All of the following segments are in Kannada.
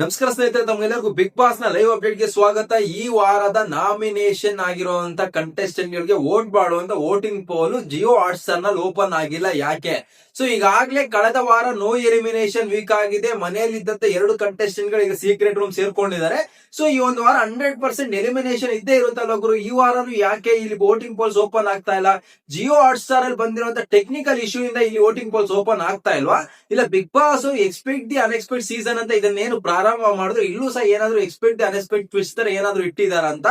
ನಮಸ್ಕಾರ ಸ್ನೇಹಿತರೆ, ತಮ್ಗೆಲ್ಲರಿಗೂ ಬಿಗ್ ಬಾಸ್ನ ಲೈವ್ ಅಪ್ಡೇಟ್ಗೆ ಸ್ವಾಗತ. ಈ ವಾರದ ನಾಮಿನೇಷನ್ ಆಗಿರುವಂತ ಕಂಟೆಸ್ಟೆಂಟ್ ಗಳಿಗೆ ವೋಟ್ ಮಾಡುವಂತ ವೋಟಿಂಗ್ ಪೋಲ್ ಜಿಯೋ ಹಾಟ್ಸ್ಟಾರ್ನಲ್ಲಿ ಓಪನ್ ಆಗಿಲ್ಲ. ಯಾಕೆ? ಸೊ ಈಗಾಗಲೇ ಕಳೆದ ವಾರ ನೋ ಎಲಿಮಿನೇಷನ್ ವೀಕ್ ಆಗಿದೆ. ಮನೆಯಲ್ಲಿ ಇದ್ದಂತ ಎರಡು ಕಂಟೆಸ್ಟೆಂಟ್ಗಳು ಈಗ ಸೀಕ್ರೆಟ್ ರೂಮ್ ಸೇರ್ಕೊಂಡಿದ್ದಾರೆ. ಸೊ ಈ ಒಂದು ವಾರ ಹಂಡ್ರೆಡ್ ಪರ್ಸೆಂಟ್ ಎಲಿಮಿನೇಷನ್ ಇದ್ದೇ ಇರುವಂತ ಗುರು ಈ ವಾರನು ಯಾಕೆ ಇಲ್ಲಿ ವೋಟಿಂಗ್ ಪೋಲ್ಸ್ ಓಪನ್ ಆಗ್ತಾ ಇಲ್ಲ? ಜಿಯೋ ಹಾಟ್ ಸ್ಟಾರ್ ಅಲ್ಲಿ ಬಂದಿರುವಂತ ಟೆಕ್ನಿಕಲ್ ಇಶ್ಯೂ ಇಂದ ಇಲ್ಲಿ ವೋಟಿಂಗ್ ಪೋಲ್ಸ್ ಓಪನ್ ಆಗ್ತಾ ಇಲ್ವಾ? ಇಲ್ಲ Bigg Boss expect the unexpected season ಅಂತ ಇದನ್ನೇನು ಪ್ರಾರಂಭ ಮಾಡಿದ್ರು, ಇಲ್ಲೂ ಸಹ ಏನಾದ್ರು ಎಕ್ಸ್ಪೆಕ್ಟ್ ದಿ ಅನ್ಎಕ್ಸ್ಪೆಕ್ಟ್ ಟ್ವಿಸ್ಟ್ ತರ ಏನಾದ್ರು ಇಟ್ಟಿದಾರ ಅಂತ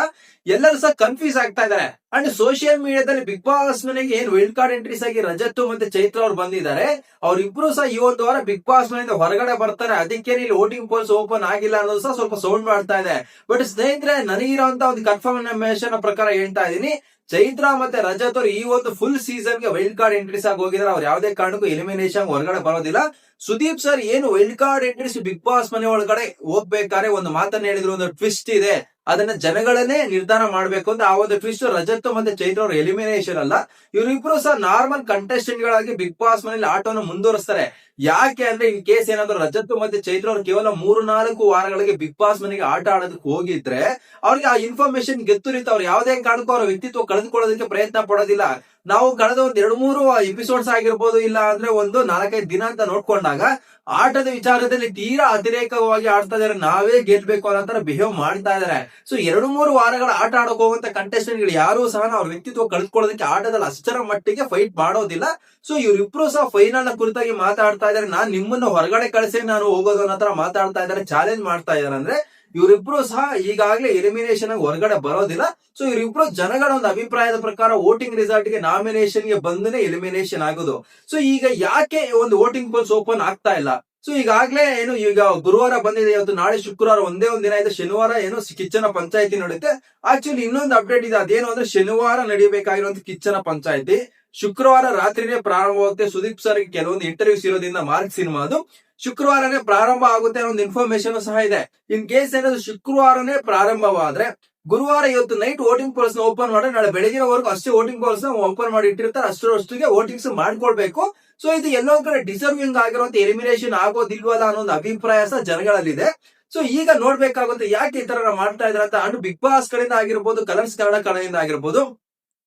ಎಲ್ಲರೂ ಸಹ ಕನ್ಫ್ಯೂಸ್ ಆಗ್ತಾ ಇದಾರೆ ಅಂಡ್ ಸೋಷಿಯಲ್ ಮೀಡಿಯಾದಲ್ಲಿ ಬಿಗ್ ಬಾಸ್ ಮನೆಗೆ ಏನ್ ವೈಲ್ಡ್ ಕಾರ್ಡ್ ಎಂಟ್ರೀಸ್ ಆಗಿ ರಜತ್ ಮತ್ತೆ ಚೈತ್ರ ಅವ್ರು ಬಂದಿದ್ದಾರೆ, ಅವ್ರಿಬ್ರು ಸಹ ಈ ಒಂದು ವಾರ ಬಿಗ್ ಬಾಸ್ ಮನೆಯಿಂದ ಹೊರಗಡೆ ಬರ್ತಾರೆ. ಅದಕ್ಕೆ ಇಲ್ಲಿ ವೋಟಿಂಗ್ ಪೋಲ್ಸ್ ಓಪನ್ ಆಗಿಲ್ಲ ಅನ್ನೋದು ಸಹ ಸ್ವಲ್ಪ ಸೌಂಡ್ ಮಾಡ್ತಾ ಇದೆ. ಬಟ್ ಸ್ನೇಹಿತರೆ ನನಗಿರುವಂತ ಒಂದು ಕನ್ಫರ್ಮೇಶನ್ ಪ್ರಕಾರ ಹೇಳ್ತಾ ಇದೀನಿ ಚೈತ್ರ ಮತ್ತೆ ರಜತ್ ಅವರು ಈ ಒಂದು ಫುಲ್ ಸೀಸನ್ಗೆ ವೈಲ್ಡ್ ಕಾರ್ಡ್ ಎಂಟ್ರೀಸ್ ಆಗಿ ಹೋಗಿದ್ರೆ ಅವ್ರು ಯಾವುದೇ ಕಾರಣಕ್ಕೂ ಎಲಿಮಿನೇಷನ್ ಹೊರಗಡೆ ಬರೋದಿಲ್ಲ. ಸುದೀಪ್ ಸರ್ ಏನು wild card entries Bigg Boss ಮನೆ ಒಳಗಡೆ ಹೋಗ್ಬೇಕಾದ್ರೆ ಒಂದು ಮಾತನ್ನ ಹೇಳಿದ್ರು, ಒಂದು ಟ್ವಿಸ್ಟ್ ಇದೆ. ಅದನ್ನ ಜನಗಳನ್ನೇ ನಿರ್ಧಾರ ಮಾಡ್ಬೇಕು ಅಂತ ಆ ಒಂದು ಟ್ವಿಸ್ಟ್ ರಜತ್ ಮತ್ತೆ ಚೈತ್ರ ಅವ್ರ ಎಲಿಮಿನೇಷನ್ ಅಲ್ಲ. ಇವರಿಬ್ರು ಸಹ ನಾರ್ಮಲ್ ಕಂಟೆಸ್ಟೆಂಟ್ ಗಳಾಗಿ ಬಿಗ್ ಬಾಸ್ ಮನೇಲಿ ಆಟವನ್ನು ಮುಂದುವರಿಸ್ತಾರೆ. ಯಾಕೆ ಅಂದ್ರೆ ಇನ್ ಕೇಸ್ ಏನಾದ್ರು ರಜತ್ ಮತ್ತೆ ಚೈತ್ರ ಅವ್ರು ಕೇವಲ ಮೂರು ನಾಲ್ಕು ವಾರಗಳಿಗೆ ಬಿಗ್ ಬಾಸ್ ಮನೆಗೆ ಆಟ ಆಡೋದಕ್ಕೆ ಹೋಗಿದ್ರೆ, ಅವ್ರಿಗೆ ಆ ಇನ್ಫಾರ್ಮೇಶನ್ ಗೆತ್ತುರಿತ ಅವ್ರು ಯಾವುದೇ ಕಾರಣಕ್ಕೂ ಅವರ ವ್ಯಕ್ತಿತ್ವ ಕಳೆದುಕೊಳ್ಳೋದಕ್ಕೆ ಪ್ರಯತ್ನ ಪಡೋದಿಲ್ಲ. ನಾವು ಕಳೆದ ಒಂದ್ ಎರಡು ಮೂರು ಎಪಿಸೋಡ್ಸ್ ಆಗಿರ್ಬೋದು, ಇಲ್ಲ ಅಂದ್ರೆ ಒಂದು ನಾಲ್ಕೈದು ದಿನ ಅಂತ ನೋಡ್ಕೊಂಡಾಗ ಆಟದ ವಿಚಾರದಲ್ಲಿ ತೀರಾ ಅತಿರೇಕವಾಗಿ ಆಡ್ತಾ ಇದಾರೆ, ನಾವೇ ಗೆಲ್ಬೇಕು ಅನ್ನೋ ತರ ಬಿಹೇವ್ ಮಾಡ್ತಾ ಇದಾರೆ. ಸೊ ಎರಡು ಮೂರು ವಾರಗಳ ಆಟ ಆಡಕ್ ಹೋಗುವಂತ ಕಂಟೆಸ್ಟೆಂಟ್ಗಳು ಯಾರು ಸಹ ಅವ್ರ ವ್ಯಕ್ತಿತ್ವ ಕಳ್ಕೊಳ್ಳೋದಕ್ಕೆ ಆಟದಲ್ಲಿ ಅಷ್ಟರ ಮಟ್ಟಿಗೆ ಫೈಟ್ ಮಾಡೋದಿಲ್ಲ. ಸೊ ಇವ್ರಿಬ್ರು ಸಹ ಫೈನಲ್ನ ಕುರಿತಾಗಿ ಮಾತಾಡ್ತಾ ಇದಾರೆ. ನಾನ್ ನಿಮ್ಮನ್ನ ಹೊರಗಡೆ ಕಳಿಸಿ ನಾನು ಹೋಗೋದು ಅನ್ನೋ ತರ ಮಾತಾಡ್ತಾ ಇದಾರೆ ಚಾಲೆಂಜ್ ಮಾಡ್ತಾ ಇದಾರೆ ಅಂದ್ರೆ ಇವರಿಬ್ರು ಸಹ ಈಗಾಗಲೇ ಎಲಿಮಿನೇಷನ್ ಆಗಿ ಹೊರಗಡೆ ಬರೋದಿಲ್ಲ. ಸೊ ಇವರಿಬ್ರು ಜನಗಳ ಒಂದು ಅಭಿಪ್ರಾಯದ ಪ್ರಕಾರ ವೋಟಿಂಗ್ ರಿಸಲ್ಟ್ಗೆ ನಾಮಿನೇಷನ್ಗೆ ಬಂದನೆ ಎಲಿಮಿನೇಷನ್ ಆಗೋದು. ಸೊ ಈಗ ಯಾಕೆ ಒಂದು ವೋಟಿಂಗ್ ಪೋಲ್ಸ್ ಓಪನ್ ಆಗ್ತಾ ಇಲ್ಲ? ಸೊ ಈಗಾಗಲೇ ಏನು, ಈಗ ಗುರುವಾರ ಬಂದಿದೆ, ಇವತ್ತು ನಾಳೆ ಶುಕ್ರವಾರ ಒಂದೇ ಒಂದ್ ದಿನ ಇದೆ, ಶನಿವಾರ ಏನು ಕಿಚ್ಚನ ಪಂಚಾಯತಿ ನಡೆಯುತ್ತೆ. ಆಕ್ಚುಲಿ ಇನ್ನೊಂದು ಅಪ್ಡೇಟ್ ಇದೆ, ಅದೇನು ಅಂದ್ರೆ ಶನಿವಾರ ನಡೆಯಬೇಕಾಗಿರುವಂತ ಕಿಚ್ಚನ ಪಂಚಾಯತಿ. ಶುಕ್ರವಾರ ರಾತ್ರಿನೇ ಪ್ರಾರಂಭವಾಗುತ್ತೆ. ಸುದೀಪ್ ಸರ್ ಕೆಲವೊಂದು ಇಂಟರ್ವ್ಯೂಸ್ ಇರೋದ್ರಿಂದ ಮಾರ್ಕ್ ಸಿನಿಮಾದು ಶುಕ್ರವಾರನೇ ಪ್ರಾರಂಭ ಆಗುತ್ತೆ ಅನ್ನೋ ಒಂದು ಇನ್ಫಾರ್ಮೇಶನ್ ಸಹ ಇದೆ. ಇನ್ ಕೇಸ್ ಏನಾದ್ರು ಶುಕ್ರವಾರನೇ ಪ್ರಾರಂಭವಾದ್ರೆ, ಗುರುವಾರ ಇವತ್ತು ನೈಟ್ ವೋಟಿಂಗ್ ಪೋಲ್ಸ್ನ ಓಪನ್ ಮಾಡಿ, ನಾಳೆ ಬೆಳಗಿನವರೆಗೂ ಅಷ್ಟೇ ವೋಟಿಂಗ್ ಪೋಲ್ಸ್ನ ಓಪನ್ ಮಾಡಿ ಇಟ್ಟಿರ್ತಾರೆ. ಅಷ್ಟರಷ್ಟಿಗೆ ವೋಟಿಂಗ್ಸ್ ಮಾಡ್ಕೊಳ್ಬೇಕು. ಸೊ ಇದು ಎಲ್ಲೋ ಕಡೆ ಡಿಸರ್ವಿಂಗ್ ಆಗಿರುವಂತ ಎಲಿಮಿನೇಷನ್ ಆಗೋದಿಲ್ವಲ್ಲ ಅನ್ನೋ ಒಂದು ಅಭಿಪ್ರಾಯ ಸಹ ಜನಗಳಲ್ಲಿದೆ. ಸೊ ಈಗ ನೋಡ್ಬೇಕಾಗುತ್ತೆ ಯಾಕೆ ಈ ತರ ಮಾಡ್ತಾ ಇದಾರೆ ಅಂತ. ಅಂಡ್ ಬಿಗ್ ಬಾಸ್ ಕಡೆಯಿಂದ ಆಗಿರ್ಬೋದು ಕಲರ್ಸ್ ಕನ್ನಡ ಕಡೆಯಿಂದ ಆಗಿರ್ಬೋದು,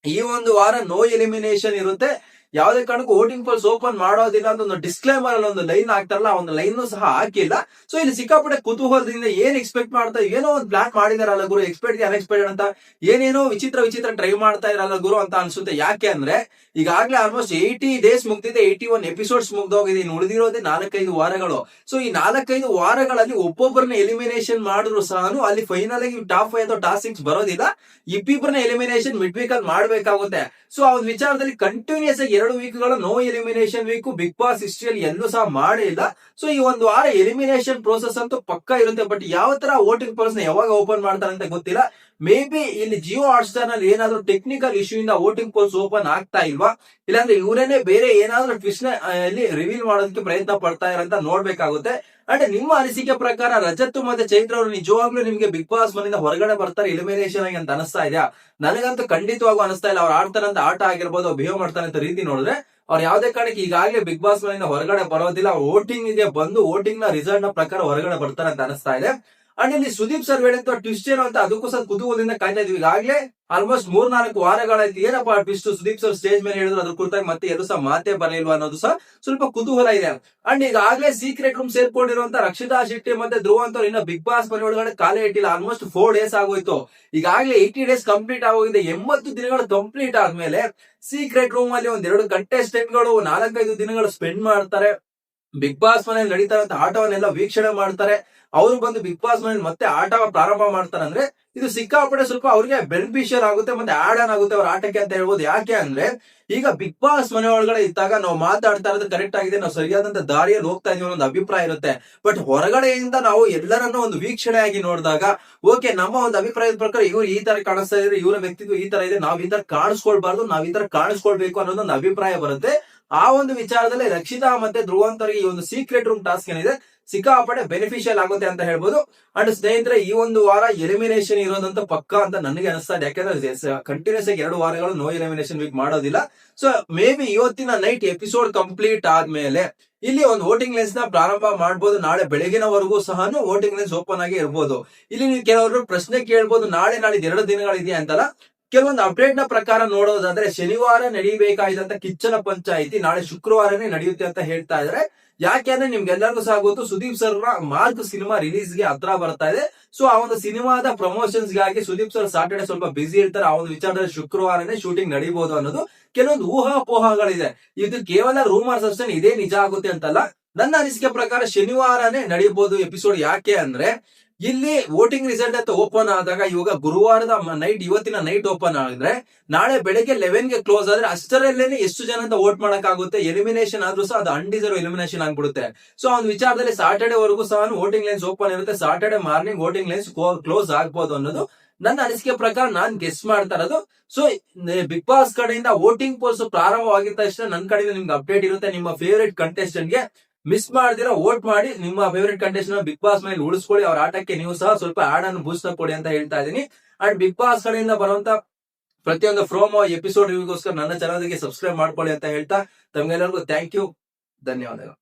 ಈ ಒಂದು ವಾರ ನೋ ಎಲಿಮಿನೇಷನ್ ಇರುತ್ತೆ. ಯಾವುದೇ ಕಾರಣಕ್ಕೂ ವೋಟಿಂಗ್ ಪೋಲ್ಸ್ ಓಪನ್ ಮಾಡೋದಿಲ್ಲ ಅಂತ ಒಂದು ಡಿಸ್ಕ್ಲೇಮರ್ ಅಲ್ಲಿ ಒಂದು ಲೈನ್ ಹಾಕ್ತಾರಲ್ಲ ಒಂದು ಲೈನ್ ಸಹ ಹಾಕಿಲ್ಲ. ಸೊ ಇಲ್ಲಿ ಸಿಕ್ಕಾಪಟ್ಟೆ ಕುತೂಹಲದಿಂದ ಏನ್ ಎಕ್ಸ್ಪೆಕ್ಟ್ ಮಾಡ್ತಾ ಏನೋ ಒಂದು ಪ್ಲಾನ್ ಮಾಡಿದಾರಲ್ಲ ಗುರು ಎಕ್ಸ್ಪೆಕ್ಟ್ ಅನ್ಎಕ್ಸ್ಪೆಕ್ಟೆಡ್ ಅಂತ. ಏನೇನೋ ವಿಚಿತ್ರ ವಿಚಿತ್ರ ಟ್ರೈ ಮಾಡ್ತಾ ಇರಲ್ಲ ಗುರು ಅಂತ ಅನ್ಸುತ್ತೆ. ಯಾಕೆ ಅಂದ್ರೆ, ಈಗಾಗಲೇ ಆಲ್ಮೋಸ್ಟ್ ಏಯ್ಟಿ ಡೇಸ್ ಮುಗ್ದಿದೆ ಏಯ್ಟಿ ಒನ್ ಎಪಿಸೋಡ್ಸ್ ಮುಗ್ದೋಗಿದೆ. ಇನ್ನು ಉಳಿದಿರೋದೇ ನಾಲ್ಕೈದು ವಾರಗಳು. ಸೊ ಈ ನಾಲ್ಕೈದು ವಾರಗಳಲ್ಲಿ ಒಬ್ಬೊಬ್ಬರನ್ನ ಎಲಿಮಿನೇಷನ್ ಮಾಡಿದ್ರು ಸಹನು ಅಲ್ಲಿ ಫೈನಲ್ ಆಗಿ ಟಾಪ್ ಫೈವ್ ಅಥವಾ ಟಾಪ್ ಸಿಕ್ಸ್ ಬರೋದಿಲ್ಲ. ಇಬ್ಬಿಬ್ಬರನ್ನ ಎಲಿಮಿನೇಷನ್ ಮಿಡ್ ವೀಕ್ ಅಲ್ಲಿ ಮಾಡ್ಬೇಕಾಗುತ್ತೆ. ಸೊ ಆ ಒಂದು ವಿಚಾರದಲ್ಲಿ ಕಂಟಿನ್ಯೂಸ್ ಆಗಿ ಎರಡು ವೀಕ್ಗಳು no elimination week Bigg Boss ಹಿಸ್ಟ್ರಿಯಲ್ಲಿ ಎಲ್ಲೂ ಸಹ ಮಾಡಿಲ್ಲ ಸೊ ಈ ಒಂದು ವಾರ ಎಲಿಮಿನೇಷನ್ ಪ್ರೋಸೆಸ್ ಅಂತೂ ಪಕ್ಕ ಇರುತ್ತೆ. ಬಟ್ ಯಾವ ತರ ವೋಟಿಂಗ್ ಪೋಲ್ಸ್ನ ಯಾವಾಗ ಓಪನ್ ಮಾಡ್ತಾರೆ ಅಂತ ಗೊತ್ತಿಲ್ಲ. ಮೇ ಬಿ ಇಲ್ಲಿ ಜಿಯೋ ಹಾಟ್ ಸ್ಟಾರ್ನಲ್ಲಿ ಏನಾದ್ರು ಟೆಕ್ನಿಕಲ್ ಇಶ್ಯೂ ಇಂದ ವೋಟಿಂಗ್ ಪೋಲ್ಸ್ ಓಪನ್ ಆಗ್ತಾ ಇಲ್ವಾ? ಇಲ್ಲಾಂದ್ರೆ ಇವರೇನೆ ಬೇರೆ ಏನಾದ್ರೂ ಟ್ವಿಸ್ಟ್ನ ಇಲ್ಲಿ ರಿವೀಲ್ ಮಾಡೋದಕ್ಕೆ ಪ್ರಯತ್ನ ಪಡ್ತಾ ಇರಂತ ನೋಡ್ಬೇಕಾಗುತ್ತೆ. ಅಂಡ್ ನಿಮ್ಮ ಅನಿಸಿಕೆ ಪ್ರಕಾರ ರಜತ್ ಮತ್ತೆ ಚೈತ್ರ ಅವರು ನಿಜವಾಗ್ಲೂ ನಿಮ್ಗೆ ಬಿಗ್ ಬಾಸ್ ಮನೆಯಿಂದ ಹೊರಗಡೆ ಬರ್ತಾರೆ ಎಲಿಮಿನೇಷನ್ ಆಗಿ ಅಂತ ಅನಿಸ್ತಾ ಇದೆಯಾ? ನನಗಂತೂ ಖಂಡಿತವಾಗೂ ಅನಿಸ್ತಾ ಇಲ್ಲ. ಅವ್ರು ಆಡ್ತಾರಂತ ಆಟ ಆಗಿರ್ಬೋದು ಬಿಹೇವ್ ಮಾಡ್ತಾರೆ ಅಂತ ರೀತಿ ನೋಡಿದ್ರೆ, ಅವ್ರು ಯಾವ್ದೇ ಕಾರಣಕ್ಕೆ ಈಗಾಗಲೇ ಬಿಗ್ ಬಾಸ್ ಮನೆಯಿಂದ ಹೊರಗಡೆ ಬರೋದಿಲ್ಲ. ವೋಟಿಂಗ್ಗೆ ಬಂದು ವೋಟಿಂಗ್ನ ರಿಸಲ್ಟ್ನ ಪ್ರಕಾರ ಹೊರಗಡೆ ಬರ್ತಾರೆ ಅಂತ ಅನಿಸ್ತಾ ಇದೆ. ಅಂಡ್ ಇಲ್ಲಿ ಸುದೀಪ್ ಸರ್ ಹೇಳಿದ ಟ್ವಿಸ್ಟ್ ಏನು ಅಂತ ಅದಕ್ಕೂ ಸಹ ಕುತೂಹಲದಿಂದ ಕಾಯ್ತಾ ಇದೀವಿ ಈಗಾಗಲೇ ಆಲ್ಮೋಸ್ಟ್ ಮೂರ್ ನಾಲ್ಕು ವಾರಗಳಾಯ್ತು. ಏನಪ್ಪಾ ಟ್ವಿಸ್ಟ್ ಸುದೀಪ್ ಸರ್ ಸ್ಟೇಜ್ ಮೇಲೆ ಹೇಳಿದ್ರು, ಅದ್ರ ಕುರಿತಾಗಿ ಮತ್ತೆ ಎಲ್ಲೂ ಸಹ ಮಾತೇ ಬರಲಿಲ್ವಾ ಅನ್ನೋದು ಸಹ ಸ್ವಲ್ಪ ಕುತೂಹಲ ಇದೆ. ಅಂಡ್ ಈಗಾಗಲೇ ಸೀಕ್ರೆಟ್ ರೂಮ್ ಸೇರ್ಕೊಂಡಿರುವಂತ ರಕ್ಷಿತಾ ಶೆಟ್ಟಿ ಮತ್ತೆ ಧ್ರುವ ಅಂತ ಇನ್ನ ಬಿಗ್ ಬಾಸ್ ಮನೆ ಒಳಗಡೆ ಕಾಲೇ ಇಟ್ಟಿಲ್ಲ. ಆಲ್ಮೋಸ್ಟ್ ಫೋರ್ ಡೇಸ್ ಆಗೋಯ್ತು. ಈಗಾಗಲೇ ಏಯ್ಟಿ ಡೇಸ್ ಕಂಪ್ಲೀಟ್ ಆಗೋಗಿದೆ. ಎಂಬತ್ತು ದಿನಗಳು ಕಂಪ್ಲೀಟ್ ಆದ್ಮೇಲೆ ಸೀಕ್ರೆಟ್ ರೂಮ್ ಅಲ್ಲಿ ಒಂದೆರಡು ಕಂಟೆಸ್ಟೆಂಟ್ಗಳು, ನಾಲ್ಕೈದು ದಿನಗಳು ಸ್ಪೆಂಡ್ ಮಾಡ್ತಾರೆ. ಬಿಗ್ ಬಾಸ್ ಮನೆಯಲ್ಲಿ ನಡೀತಾರಂತ ಆಟವನ್ನೆಲ್ಲ ವೀಕ್ಷಣೆ ಮಾಡ್ತಾರೆ. ಅವರು ಬಂದು ಬಿಗ್ ಬಾಸ್ ಮನೆ ಮತ್ತೆ ಆಟ ಪ್ರಾರಂಭ ಮಾಡ್ತಾರೆ ಅಂದ್ರೆ ಇದು ಸಿಕ್ಕಾಪಟ್ಟೆ ಸ್ವಲ್ಪ ಅವ್ರಿಗೆ ಬೆನಿಫಿಷಿಯಲ್ ಆಗುತ್ತೆ, ಮತ್ತೆ ಆಡ್ ಆನ್ ಆಗುತ್ತೆ ಅವ್ರ ಆಟಕ್ಕೆ ಅಂತ ಹೇಳ್ಬೋದು. ಯಾಕೆ ಅಂದ್ರೆ ಈಗ ಬಿಗ್ ಬಾಸ್ ಮನೆ ಒಳಗಡೆ ಇದ್ದಾಗ ನಾವು ಮಾತಾಡ್ತಾ ಇರೋದು ಕರೆಕ್ಟ್ ಆಗಿದೆ, ನಾವು ಸರಿಯಾದಂತ ದಾರಿಯಲ್ಲಿ ಹೋಗ್ತಾ ಇದೀವಿ ಅನ್ನೋ ಒಂದು ಅಭಿಪ್ರಾಯ ಇರುತ್ತೆ. ಬಟ್ ಹೊರಗಡೆಯಿಂದ ನಾವು ಎಲ್ಲರನ್ನ ಒಂದು ವೀಕ್ಷಣೆಯಾಗಿ ನೋಡಿದಾಗ ಓಕೆ ನಮ್ಮ ಒಂದು ಅಭಿಪ್ರಾಯದ ಪ್ರಕಾರ ಇವ್ರು ಈ ತರ ಕಾಣಿಸ್ತಾ ಇದ್ರೆ, ಇವರ ವ್ಯಕ್ತಿತ್ವ ಈ ತರ ಇದೆ, ನಾವ್ ಈ ತರ ಕಾಣಿಸ್ಕೊಳ್ಬಾರ್ದು, ನಾವ್ ಈ ತರ ಕಾಣಿಸ್ಕೊಳ್ಬೇಕು ಅನ್ನೋದೊಂದು ಅಭಿಪ್ರಾಯ ಬರುತ್ತೆ. ಆ ಒಂದು ವಿಚಾರದಲ್ಲಿ ರಕ್ಷಿತಾ ಮತ್ತೆ ಧ್ರುವಂತರಿಗೆ ಈ ಒಂದು ಸೀಕ್ರೆಟ್ ರೂಮ್ ಟಾಸ್ಕ್ ಏನಿದೆ, ಸಿಕ್ಕಾಪಟ್ಟೆ ಬೆನಿಫಿಷಿಯಲ್ ಆಗುತ್ತೆ ಅಂತ ಹೇಳ್ಬೋದು. ಅಂಡ್ ಸ್ನೇಹಿತರೆ, ಈ ಒಂದು ವಾರ ಎಲಿಮಿನೇಷನ್ ಇರೋದಂತ ಪಕ್ಕ ಅಂತ ನನಗೆ ಅನಿಸ್ತಾ ಇದೆ. ಯಾಕಂದ್ರೆ ಕಂಟಿನ್ಯೂಸ್ ಆಗಿ ಎರಡು ವಾರಗಳು ನೋ ಎಲಿಮಿನೇಷನ್ ವೀಕ್ ಮಾಡೋದಿಲ್ಲ. ಸೊ ಮೇ ಬಿ ಇವತ್ತಿನ ನೈಟ್ ಎಪಿಸೋಡ್ ಕಂಪ್ಲೀಟ್ ಆದ್ಮೇಲೆ ಇಲ್ಲಿ ಒಂದು ವೋಟಿಂಗ್ ಲೆನ್ಸ್ನ ಪ್ರಾರಂಭ ಮಾಡಬಹುದು ನಾಳೆ ಬೆಳಗಿನವರೆಗೂ ಸಹ ವೋಟಿಂಗ್ ಲೆನ್ಸ್ ಓಪನ್ ಆಗಿ ಇರ್ಬೋದು. ಇಲ್ಲಿ ನೀವು ಕೆಲವರು ಪ್ರಶ್ನೆ ಕೇಳ್ಬೋದು, ನಾಳೆ ನಾಳೆ ಎರಡು ದಿನಗಳಿದೆಯಾ ಅಂತಲ್ಲ. ಕೆಲವೊಂದು ಅಪ್ಡೇಟ್ನ ಪ್ರಕಾರ ನೋಡೋದಾದ್ರೆ ಶನಿವಾರ ನಡೀಬೇಕಾಗಿದ್ದಂತ ಕಿಚ್ಚನ ಪಂಚಾಯಿತಿ ನಾಳೆ ಶುಕ್ರವಾರನೇ ನಡೆಯುತ್ತೆ ಅಂತ ಹೇಳ್ತಾ ಇದ್ರೆ. ಯಾಕೆಂದ್ರೆ ನಿಮ್ಗೆಲ್ಲರಿಗೂ ಸಹ ಗೊತ್ತು, ಸುದೀಪ್ ಸರ್ ಮಾರ್ಕ್ ಸಿನಿಮಾ ರಿಲೀಸ್ಗೆ ಹತ್ರ ಬರ್ತಾ ಇದೆ. ಸೊ ಆ ಒಂದು ಸಿನಿಮಾದ ಪ್ರಮೋಷನ್ಸ್ಗಾಗಿ ಸುದೀಪ್ ಸರ್ ಸಾಟರ್ಡೆ ಸ್ವಲ್ಪ ಬಿಸಿ ಇರ್ತಾರೆ. ಆ ಒಂದು ವಿಚಾರದಲ್ಲಿ ಶುಕ್ರವಾರನೇ ಶೂಟಿಂಗ್ ನಡೀಬಹುದು ಅನ್ನೋದು ಕೆಲವೊಂದು ಊಹಾಪೋಹಗಳಿದೆ. ಇದು ಕೇವಲ ರೂಮರ್ಸ್ ಅಷ್ಟೇ ಇದೇ ನಿಜ ಆಗುತ್ತೆ ಅಂತಲ್ಲ. ನನ್ನ ಅನಿಸಿಕೆ ಪ್ರಕಾರ ಶನಿವಾರನೇ ನಡೆಯಬಹುದು ಎಪಿಸೋಡ್ ಯಾಕೆ ಅಂದ್ರೆ ಇಲ್ಲಿ ವೋಟಿಂಗ್ ರಿಸಲ್ಟ್ ಅಂತ ಓಪನ್ ಆದಾಗ ಇವಾಗ ಗುರುವಾರದ ನೈಟ್, ಇವತ್ತಿನ ನೈಟ್ ಓಪನ್ ಆಗಿದ್ರೆ ನಾಳೆ ಬೆಳಗ್ಗೆ ಲೆವೆನ್ಗೆ ಕ್ಲೋಸ್ ಆದ್ರೆ ಅಷ್ಟರಲ್ಲೇನೆ ಎಷ್ಟು ಜನ ಅಂತ ವೋಟ್ ಮಾಡಕ್ಕಾಗುತ್ತೆ? ಎಲಿಮಿನೇಷನ್ ಆದ್ರೂ ಸಹ ಅದು ಅಂಡಿಸರ್ವ್ ಎಲಿಮಿನೇಷನ್ ಆಗ್ಬಿಡುತ್ತೆ. ಸೊ ಒಂದು ವಿಚಾರದಲ್ಲಿ ಸಾಟರ್ಡೆ ವರೆಗೂ ಸಹ ವೋಟಿಂಗ್ ಲೈನ್ಸ್ ಓಪನ್ ಇರುತ್ತೆ. Saturday morning voting lines close ಆಗ್ಬೋದು ಅನ್ನೋದು ನನ್ನ ಅನಿಸಿಕೆ ಪ್ರಕಾರ ನಾನ್ ಗೆಸ್ ಮಾಡ್ತಾ ಇರೋದು. ಸೊ ಬಿಗ್ ಬಾಸ್ ಕಡೆಯಿಂದ ವೋಟಿಂಗ್ ಪೋಲ್ಸ್ ಪ್ರಾರಂಭವಾಗಿದ್ದ ತಕ್ಷಣ ನನ್ನ ಕಡೆಯಿಂದ ನಿಮ್ಗೆ ಅಪ್ಡೇಟ್ ಇರುತ್ತೆ. ನಿಮ್ಮ ಫೇವರೇಟ್ ಕಂಟೆಸ್ಟೆಂಟ್ಗೆ ಮಿಸ್ ಮಾಡ್ದಿರ ವೋಟ್ ಮಾಡಿ, ನಿಮ್ಮ ಫೇವರೇಟ್ ಕಂಟೆಸ್ಟೆಂಟ್ ಬಿಗ್ ಬಾಸ್ ಮೇಲೆ ಉಳಿಸ್ಕೊಳ್ಳಿ. ಅವ್ರ ಆಟಕ್ಕೆ ನೀವು ಸಹ ಸ್ವಲ್ಪ ಆಡನ್ನು ಅನ್ನು ಬೂಸ್ಟ್ ಕೊಡಿ ಅಂತ ಹೇಳ್ತಾ ಇದ್ದೀನಿ. ಅಂಡ್ ಬಿಗ್ ಬಾಸ್ ಕಡೆಯಿಂದ ಬರುವಂತ ಪ್ರತಿಯೊಂದು ಫ್ರೋಮೋ ಎಪಿಸೋಡ್ ರಿವ್ಯೂಗೋಸ್ಕರ ನನ್ನ ಚಾನಲ್ಗೆ ಸಬ್ಸ್ಕ್ರೈಬ್ ಮಾಡ್ಕೊಳ್ಳಿ ಅಂತ ಹೇಳ್ತಾ, ತಮ್ಗೆಲ್ಲರಿಗೂ ಥ್ಯಾಂಕ್ ಯು ಧನ್ಯವಾದಗಳು.